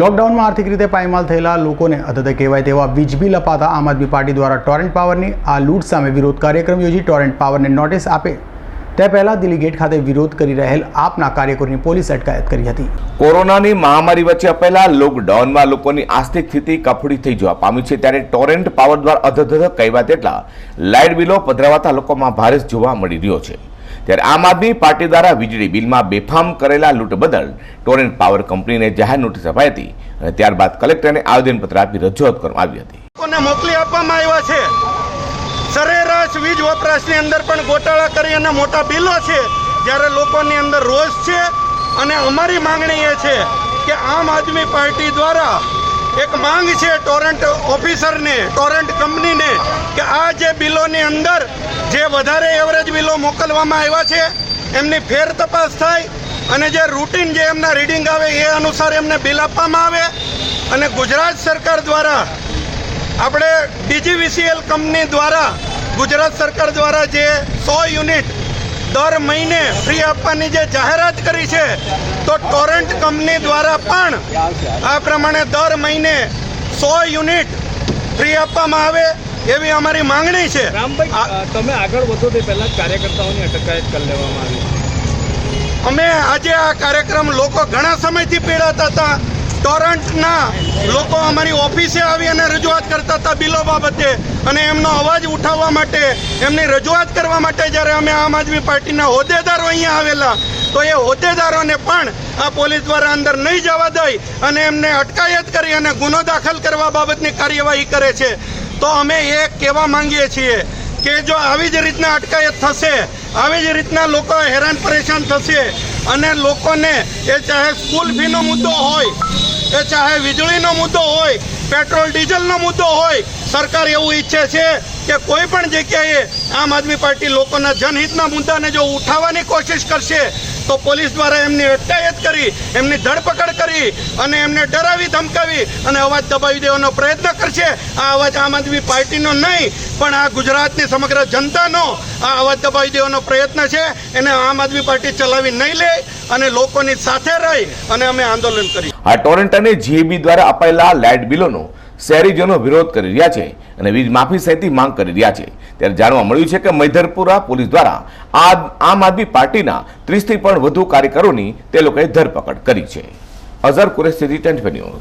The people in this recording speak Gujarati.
લોકડાઉનમાં આર્થિક રીતે પાયમાલ થયેલા લોકોને અધદ કહેવાય તેવા વીજ બિલ અપાતા આમ આદમી પાર્ટી દ્વારા ટોરેન્ટ પાવરની આ લૂંટ સામે વિરોધ કાર્યક્રમ યોજી ટોરેન્ટ પાવરને નોટિસ આપે. તે પહેલા દિલ્હી ગેટ ખાતે વિરોધ કરી રહેલ આપના કાર્યકરોની પોલીસ અટકાયત કરી હતી. કોરોનાની મહામારી વચ્ચે અપાયેલા લોકડાઉનમાં લોકોની આર્થિક સ્થિતિ કફડી થઈ જવા પામી છે ત્યારે ટોરેન્ટ પાવર દ્વારા અધધ કહેવા તેટલા લાઇટ બિલો પધરાવાતા લોકોમાં ભારે જોવા મળી રહ્યો છે. ત્યારે આમ આદમી પાર્ટી દ્વારા વીજળી બિલમાં બેફામ કરેલા લૂંટ બદલ ટોરેન્ટ પાવર કંપનીને જાહેર નોટિસ અપાઈ હતી અને ત્યારબાદ કલેક્ટરને આવેદનપત્ર આપી રજૂઆત કરવામાં આવી હતી. મોકલી આપવામાં આવ્યા છે. સરેરાશ વીજ વપરાશની અંદર પણ ગોટાળા કરી અને મોટા બિલો છે. જ્યારે લોકોની અંદર રોષ છે અને અમારી માંગણી એ છે કે આમ આદમી પાર્ટી દ્વારા એક માંગ છે ટોરન્ટ ઓફિસરને, ટોરન્ટ કંપનીને કે આ જે બિલોની અંદર જે વધારે એવરેજ બિલો મોકલવામાં આવ્યા છે, એમની ફેર તપાસ થાય અને જે રૂટીન જે એમના રીડિંગ આવે એ અનુસાર એમને બિલ આપવામાં આવે. અને ગુજરાત સરકાર દ્વારા આપણે ડીજીવીસીએલ કંપની દ્વારા ગુજરાત સરકાર દ્વારા જે સો યુનિટ દર મહિને ફ્રી આપવાની જે જાહેરાત કરી છે, તો ટોરન્ટ કંપની દ્વારા પણ આ પ્રમાણે દર મહિને સો યુનિટ ફ્રી આપવામાં આવે. એવી અમારી માંગણી છે. રામભાઈ તમે આગળ વધો તે પહેલા કાર્યકર્તાઓની અટકાયત કરી લેવામાં આવી. અમે આજે આ કાર્યક્રમ લોકો ઘણા સમયથી પીડાતા હતા. ટોરન્ટના લોકો અમારી ઓફિસે આવી અને રજૂઆત કરતા હતા બિલો બાબતે. અને એમનો અવાજ ઉઠાવવા માટે એમની રજૂઆત કરવા માટે જ્યારે અમે આમ આદમી પાર્ટીના હોદ્દેદારો અહીંયા આવેલા તો એ હોદ્દેદારોને પણ આ પોલીસ દ્વારા અંદર નહીં જવા દઈ અને એમને અટકાયત કરી અને ગુનો દાખલ કરવા બાબતની કાર્યવાહી કરે છે. તો અમે એ કહેવા માંગીએ છીએ કે જો આવી જ રીતના અટકાયત થશે, આવી જ રીતના લોકો હેરાન પરેશાન થશે અને લોકોને એ ચાહે સ્કૂલ ફીનો મુદ્દો હોય, એ ચાહે વીજળીનો મુદ્દો હોય, પેટ્રોલ, ડીઝલનો મુદ્દો હોય, સરકાર એવું ઈચ્છે છે કે કોઈ પણ જગ્યાએ આમ આદમી પાર્ટી લોકોના જનહિતના મુદ્દાને જો ઉઠાવવાની કોશિશ કરશે તો પોલીસ દ્વારા એમની અટકાયત કરી, એમની ધરપકડ કરી અને એમને ડરાવી, ધમકાવી અને અવાજ દબાવી દેવાનો પ્રયત્ન કરશે. આ અવાજ આમ આદમી પાર્ટીનો નહીં, પણ આ ગુજરાતની સમગ્ર જનતાનો આ અવાજ દબાવી દેવાનો પ્રયત્ન છે. એને આમ આદમી પાર્ટી ચલાવી નહીં લે અને લોકોની સાથે રહી અને અમે આંદોલન કરી. આ ટોરેન્ટ અને જીએબી દ્વારા અપાયેલા લાઇટ બિલોનો શહેરીજનો વિરોધ કરી રહ્યા છે અને વીજ માફી સહિતની માંગ કરી રહ્યા છે. ત્યારે જાણવા મળ્યું છે કે મૈધરપુરા પોલીસ દ્વારા આમ આદમી પાર્ટીના ત્રીસથી પણ વધુ કાર્યકરોની તે લોકોએ ધરપકડ કરી છે. અઝર કુરેશી ન્યૂઝ.